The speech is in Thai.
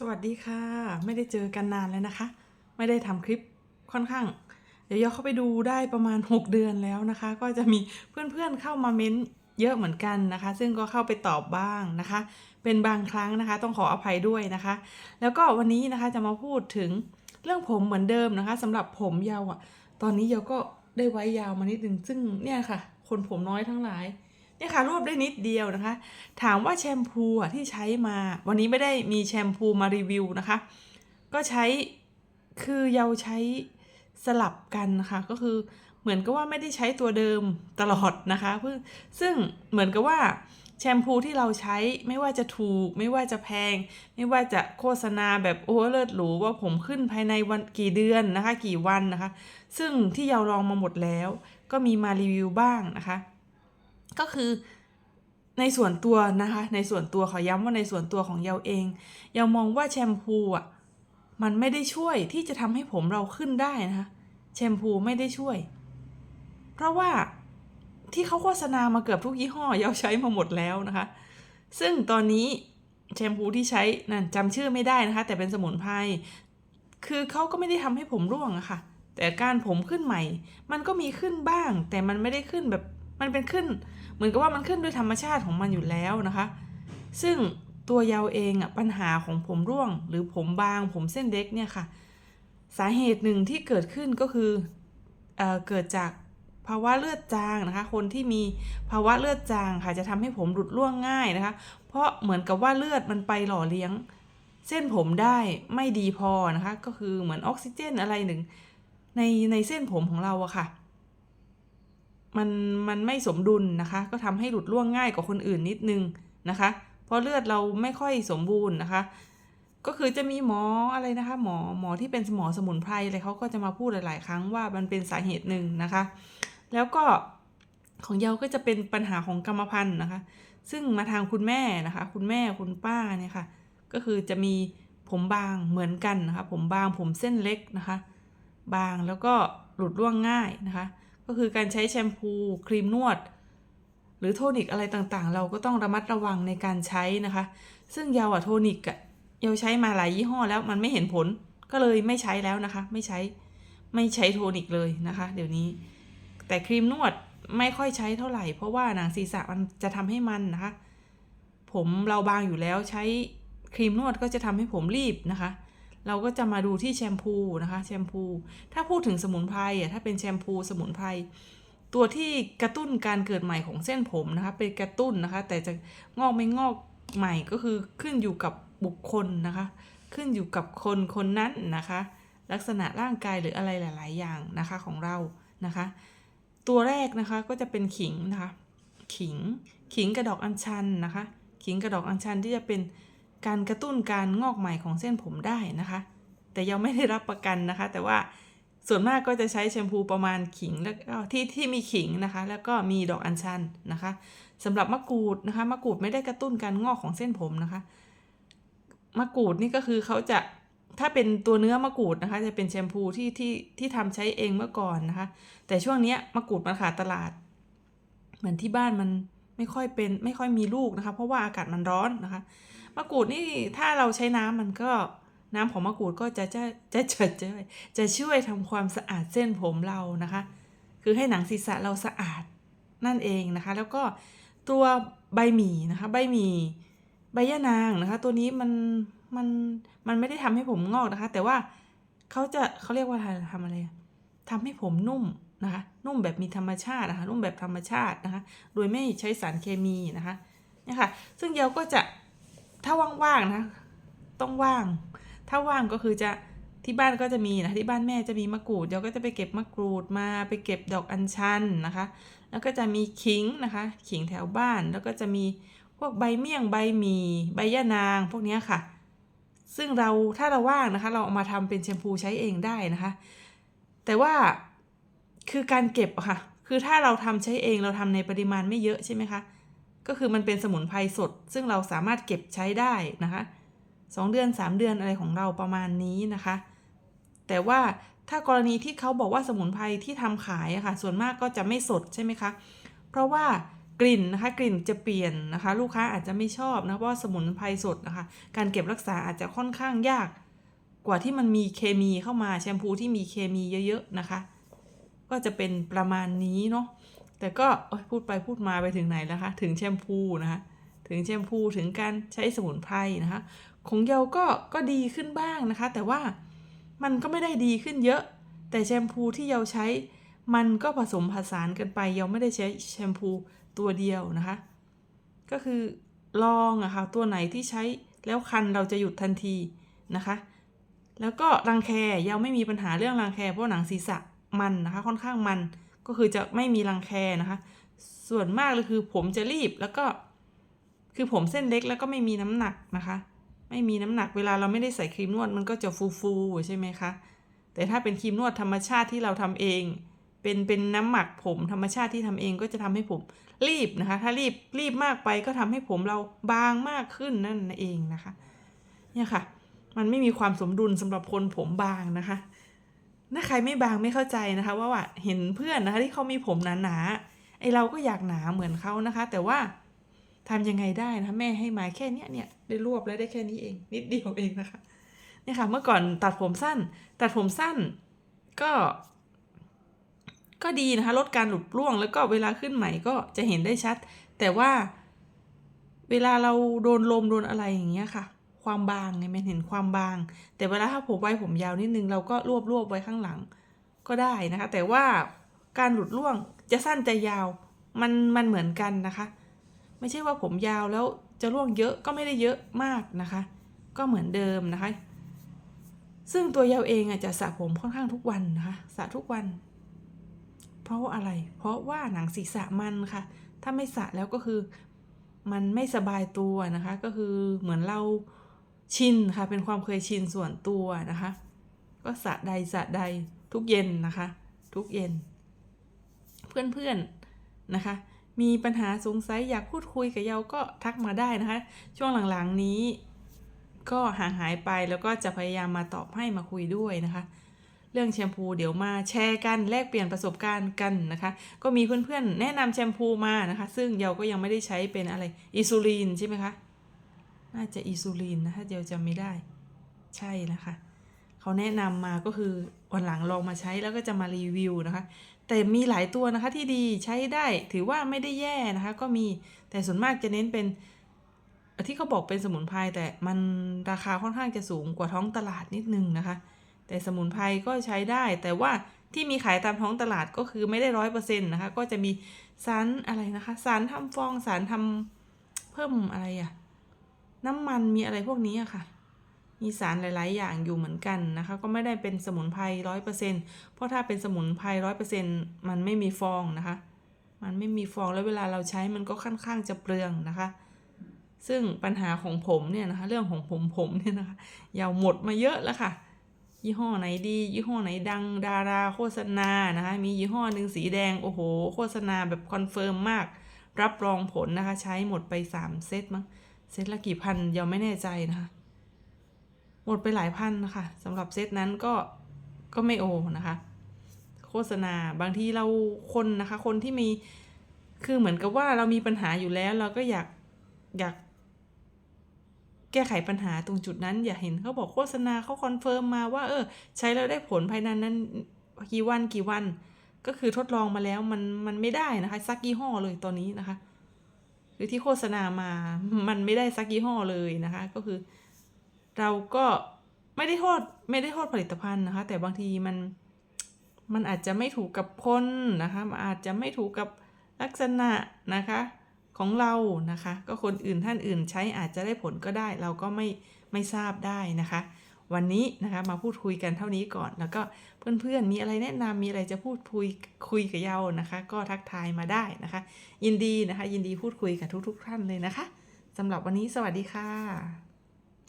สวัสดีค่ะ ไม่ได้เจอกันนานแล้วนะคะ ไม่ได้ทำคลิปค่อนข้าง เดี๋ยวย้อนเข้าไปดูได้ประมาณ 6 เดือนแล้วนะคะ ก็จะมีเพื่อนๆเข้ามาเม้นเยอะเหมือนกันนะคะ ซึ่งก็เข้าไปตอบบ้างนะคะ เป็นบางครั้งนะคะ ต้องขออภัยด้วยนะคะ แล้วก็วันนี้นะคะจะมาพูดถึงเรื่องผมเหมือนเดิมนะคะสำหรับผมยาวอะ่ะ ตอนนี้เยาก็ได้ไว้ยาวมานิดนึงซึ่งเนี่ยค่ะ คนผมน้อยทั้งหลาย เนี่ยค่ะรวบได้นิดเดียวนะคะ ถามว่าแชมพูที่ใช้มา วันนี้ไม่ได้มีแชมพูมารีวิวนะคะ ก็ใช้คือเยาใช้สลับกันนะคะก็คือเหมือนกับว่าไม่ได้ใช้ตัวเดิมตลอดนะคะเพื่อซึ่งเหมือนกับว่าแชมพูที่เราใช้ไม่ว่าจะถูก ไม่ว่าจะแพง ไม่ว่าจะโฆษณาแบบโอ้เลิศหรูว่าผมขึ้นภายในวันกี่เดือนนะคะ กี่วันนะคะ ซึ่งที่เยาลองมาหมดแล้ว ก็มีมารีวิวบ้างนะคะ ก็คือในส่วนตัวนะคะ ในส่วนตัวขอย้ำว่าในส่วนตัวของเยาเองเยามองว่าแชมพูอะมันไม่ได้ช่วยที่จะทำให้ผมเราขึ้นได้นะคะ แชมพูไม่ได้ช่วย เพราะว่าที่เขาโฆษณามาเกือบทุกยี่ห้อเยาใช้มาหมดแล้วนะคะ ซึ่งตอนนี้แชมพูที่ใช้นั่นจำชื่อไม่ได้นะคะ แต่เป็นสมุนไพรคือเขาก็ไม่ได้ทำให้ผมร่วงอะค่ะ แต่การผมขึ้นใหม่ มันก็มีขึ้นบ้าง แต่มันไม่ได้ขึ้นแบบมันเป็นขึ้น เหมือนกับว่ามันขึ้นด้วยธรรมชาติของมันอยู่แล้วนะคะ ซึ่งตัวยาวเองอะปัญหาของผมร่วง หรือผมบางผมเส้นเล็กเนี่ยค่ะ สาเหตุหนึ่งที่เกิดขึ้นก็คือเออเกิดจากภาวะเลือดจางนะคะ คนที่มีภาวะเลือดจางค่ะจะทำให้ผมหลุดร่วงง่ายนะคะ เพราะเหมือนกับว่าเลือดมันไปหล่อเลี้ยง เส้นผมได้ไม่ดีพอนะคะ ก็คือเหมือนออกซิเจนอะไรหนึ่งในในเส้นผมของเราอะค่ะ มันมันไม่สมดุลนะคะ ก็ทำให้หลุดร่วงง่ายกว่าคนอื่นนิดนึงนะคะ เพราะเลือดเราไม่ค่อยสมบูรณ์นะคะ ก็คือจะมีหมออะไรนะคะ หมอหมอที่เป็นหมอสมุนไพรอะไรเขาก็จะมาพูดหลาย ๆ ครั้งว่ามันเป็นสาเหตุหนึ่งนะคะ แล้วก็ของเยาก็จะเป็นปัญหาของกรรมพันธุ์นะคะ ซึ่งมาทางคุณแม่นะคะ คุณแม่คุณป้าเนี่ยค่ะ ก็คือจะมีผมบางเหมือนกันนะคะ ผมบางผมเส้นเล็กนะคะ บางแล้วก็หลุดร่วงง่ายนะคะ ก็คือการใช้แชมพูครีมนวด หรือโทนิกอะไรต่างๆ เราก็ต้องระมัดระวังในการใช้นะคะ ซึ่งยาวอะโทนิกอะยาวใช้มาหลายยี่ห้อแล้วมันไม่เห็นผลก็เลยไม่ใช้แล้วนะคะ ไม่ใช้ไม่ใช้โทนิกเลยนะคะ เดี๋ยวนี้ แต่ครีมนวดไม่ค่อยใช้เท่าไหร่ เพราะว่าหนังศีรษะมันจะทำให้มันนะคะ ผมเราบางอยู่แล้วใช้ครีมนวดก็จะทำให้ผมรีบนะคะ เราก็จะมาดูที่แชมพูนะคะแชมพู ถ้าพูดถึงสมุนไพรอะถ้าเป็นแชมพูสมุนไพรตัวที่กระตุ้นการเกิดใหม่ของเส้นผมนะคะเป็นกระตุ้นนะคะ แต่จะงอกไม่งอกใหม่ก็คือขึ้นอยู่กับบุคคลนะคะ ขึ้นอยู่กับคนคนนั้นนะคะ ลักษณะร่างกายหรืออะไรหลาย ๆ อย่างนะคะของเรานะคะ ตัวแรกนะคะก็จะเป็นขิงนะคะ ขิง ขิงกระดอกอัญชันนะคะ ขิงกระดอกอัญชันที่จะเป็น การกระตุ้นการงอกใหม่ของเส้นผมได้นะคะ แต่ยังไม่ได้รับประกันนะคะ แต่ว่าส่วนมากก็จะใช้แชมพูประมาณขิงแล้วก็ที่ที่มีขิงนะคะ แล้วก็มีดอกอัญชันนะคะสำหรับมะกรูดนะคะมะกรูดไม่ได้กระตุ้นการงอกของเส้นผมนะคะมะกรูดนี่ก็คือเขาจะถ้าเป็นตัวเนื้อมะกรูดนะคะ จะเป็นแชมพูที่ที่ที่ทำใช้เองเมื่อก่อนนะคะ แต่ช่วงนี้มะกรูดมันขาดตลาด เหมือนที่บ้านมัน ไม่ค่อยเป็นไม่ค่อยมีลูกนะคะ เพราะว่าอากาศมันร้อนนะคะมะกรูดนี่ถ้าเราใช้น้ำมันก็น้ำของมะกรูดก็จะจะจะจะจะจะช่วยทำความสะอาดเส้นผมเรานะคะ คือให้หนังศีรษะเราสะอาดนั่นเองนะคะ แล้วก็ตัวใบหมี่นะคะ ใบหมี่ใบยะนางนะคะ ตัวนี้มันมันมันไม่ได้ทำให้ผมงอกนะคะ แต่ว่าเขาจะเขาเรียกว่าทำอะไรอะทำให้ผมนุ่ม นะคะนุ่มแบบมีธรรมชาตินะคะนุ่มแบบธรรมชาตินะคะโดยไม่ใช้สารเคมีนะคะเนี่ยค่ะซึ่งเยาก็จะถ้าว่างๆนะต้องว่าง ถ้าว่างก็คือจะที่บ้านก็จะมีนะที่บ้านแม่จะมีมะกรูดเยวก็จะไปเก็บมะกรูดมาไปเก็บดอกอัญชันนะคะ แล้วก็จะมีขิงนะคะขิงแถวบ้านแล้วก็จะมีพวกใบเมี่ยงใบหมี่ใบย่านางพวกนี้ค่ะ ซึ่งเราถ้าเราว่างนะคะ เราเอามาทำเป็นแชมพูใช้เองได้นะคะ แต่ว่า คือการเก็บอะค่ะ คือถ้าเราทำใช้เองเราทำในปริมาณไม่เยอะใช่ไหมคะ ก็คือมันเป็นสมุนไพรสด ซึ่งเราสามารถเก็บใช้ได้นะคะสองเดือนสามเดือนอะไรของเราประมาณนี้นะคะ แต่ว่าถ้ากรณีที่เขาบอกว่าสมุนไพรที่ทำขายอะค่ะ ส่วนมากก็จะไม่สดใช่ไหมคะ เพราะว่ากลิ่นนะคะกลิ่นจะเปลี่ยนนะคะ ลูกค้าอาจจะไม่ชอบนะเพราะว่าสมุนไพรสดนะคะ การเก็บรักษาอาจจะค่อนข้างยาก กว่าที่มันมีเคมีเข้ามาแชมพูที่มีเคมีเยอะๆนะคะ ก็จะเป็นประมาณนี้เนาะแต่ก็พูดไปพูดมาไปถึงไหนแล้วคะถึงแชมพูนะคะถึงแชมพูถึงการใช้สมุนไพรนะคะของเยาก็ก็ดีขึ้นบ้างนะคะ แต่ว่ามันก็ไม่ได้ดีขึ้นเยอะ แต่แชมพูที่เยาใช้มันก็ผสมผสานกันไปเยาไม่ได้ใช้แชมพูตัวเดียวนะคะ ก็คือลองอะค่ะตัวไหนที่ใช้แล้วคันเราจะหยุดทันทีนะคะ แล้วก็รังแคเยาไม่มีปัญหาเรื่องรังแคเพราะหนังศีรษะ มันนะคะค่อนข้างมันก็คือจะไม่มีรังแคนะคะ ส่วนมากเลยคือผมจะรีบแล้วก็ คือผมเส้นเล็กแล้วก็ไม่มีน้ำหนักนะคะ ไม่มีน้ำหนักเวลาเราไม่ได้ใส่ครีมนวดมันก็จะฟูฟูๆใช่ไหมคะแต่ถ้าเป็นครีมนวดธรรมชาติที่เราทำเอง เป็นเป็นน้ำหมักผมธรรมชาติที่ทำเองก็จะทำให้ผมรีบนะคะ ถ้ารีบรีบมากไปก็ทำให้ผมเราบางมากขึ้นนั่นเองนะคะ เนี่ยค่ะ มันไม่มีความสมดุลสำหรับคนผมบางนะคะ ถ้าใครไม่บางไม่เข้าใจนะคะ ว่าว่าเห็นเพื่อนนะคะที่เขามีผมหนาๆไอเราก็อยากหนาเหมือนเขานะคะ แต่ว่าทำยังไงได้นะะแม่ให้มาแค่เนี้ยเนี่ยได้รวบแล้วได้แค่นี้เอง นิดเดียวเองนะคะเนี่ยค่ะ เมื่อก่อนตัดผมสั้น ตัดผมสั้นก็ ก็ดีนะคะ ลดการหลุดร่วง แล้วก็เวลาขึ้นใหม่ก็จะเห็นได้ชัด แต่ว่าเวลาเราโดนลมโดนอะไรอย่างเงี้ยค่ะ ความบางไงมันเห็นความบาง แต่เวลาถ้าผมไว้ผมยาวนิดนึงเราก็รวบรวบไว้ข้างหลังก็ได้นะคะ แต่ว่าการหลุดร่วงจะสั้นจะยาวมันมันเหมือนกันนะคะ ไม่ใช่ว่าผมยาวแล้วจะร่วงเยอะก็ไม่ได้เยอะมากนะคะ ก็เหมือนเดิมนะคะ ซึ่งตัวยาวเองอะจะสระผมค่อนข้างทุกวันนะคะสระทุกวัน เพราะว่าอะไร เพราะว่าหนังศีรษะมันค่ะ ถ้าไม่สระแล้วก็คือมันไม่สบายตัวนะคะ ก็คือเหมือนเรา ชินค่ะ เป็นความเคยชินส่วนตัวนะคะ ก็สะใดสะใดทุกเย็นนะคะ ทุกเย็น เพื่อนๆนะคะ มีปัญหาสงสัยอยากพูดคุยกับเยาก็ทักมาได้นะคะ ช่วงหลังๆนี้ ก็ห่างหายไปแล้วก็จะพยายามมาตอบให้มาคุยด้วยนะคะเรื่องแชมพูเดี๋ยวมาแชร์กันแลกเปลี่ยนประสบการณ์กันนะคะ ก็มีเพื่อนๆ แนะนำแชมพูมานะคะ ซึ่งเยาก็ยังไม่ได้ใช้เป็นอะไรอิซูลินใช่ไหมคะ น่าจะอิซูลินนะถ้าเยาจำไม่ได้ ใช่นะคะ เขาแนะนำมาก็คือวันหลังลองมาใช้แล้วก็จะมารีวิวนะคะ แต่มีหลายตัวนะคะที่ดีใช้ได้ถือว่าไม่ได้แย่นะคะ ก็มีแต่ส่วนมากจะเน้นเป็นที่เขาบอกเป็นสมุนไพรแต่มันราคาค่อนข้างจะสูงกว่าท้องตลาดนิดนึงนะคะ แต่สมุนไพรก็ใช้ได้ แต่ว่าที่มีขายตามท้องตลาดก็คือไม่ได้ร้อยเปอร์เซ็นต์นะคะ ก็จะมีสารอะไรนะคะ สารทำฟองสารทำเพิ่มอะไรอะ น้ำมันมีอะไรพวกนี้อะค่ะ มีสารหลาย ๆ อย่างอยู่เหมือนกันนะคะ ก็ไม่ได้เป็นสมุนไพรร้อยเปอร์เซ็นต์เพราะถ้าเป็นสมุนไพรร้อยเปอร์เซ็นต์มันไม่มีฟองนะคะ มันไม่มีฟองแล้วเวลาเราใช้มันก็ค่อนข้างจะเปลืองนะคะ ซึ่งปัญหาของผมเนี่ยนะคะ เรื่องของผมผมเนี่ยนะคะยาวหมดมาเยอะแล้วค่ะยี่ห้อไหนดี ยี่ห้อไหนดังดาราโฆษณานะคะ มียี่ห้อหนึ่งสีแดง โอ้โห โฆษณาแบบคอนเฟิร์มมาก รับรองผลนะคะ ใช้หมดไปสามเซตมั้ง เซตละกี่พันยังไม่แน่ใจนะคะ หมดไปหลายพันนะคะสำหรับเซตนั้นก็ก็ไม่โอนะคะ โฆษณาบางทีเราคนนะคะ คนที่มีคือเหมือนกับว่าเรามีปัญหาอยู่แล้ว เราก็อยากอยาก แก้ไขปัญหาตรงจุดนั้น อย่าเห็นเขาบอกโฆษณาเขาคอนเฟิร์มมาว่า เออ ใช้แล้วได้ผลภายในนั้นกี่วันกี่วัน ก็คือทดลองมาแล้วมันมันไม่ได้นะคะซักยี่ห้อเลยตอนนี้นะคะ หรือที่โฆษณามามันไม่ได้ซักยี่ห้อเลยนะคะ ก็คือเราก็ไม่ได้โทษไม่ได้โทษผลิตภัณฑ์นะคะ แต่บางทีมันมันอาจจะไม่ถูกกับคนนะคะมันอาจจะไม่ถูกกับลักษณะนะคะของเรานะคะ ก็คนอื่นท่านอื่นใช้อาจจะได้ผลก็ได้ เราก็ไม่ไม่ทราบได้นะคะ วันนี้นะคะมาพูดคุยกันเท่านี้ก่อน แล้วก็เพื่อนๆมีอะไรแนะนำมีอะไรจะพูดคุยคุยกับเยานะคะ ก็ทักทายมาได้นะคะ ยินดีนะคะ ยินดีพูดคุยกับทุกๆท่านเลยนะคะสำหรับวันนี้สวัสดีค่ะ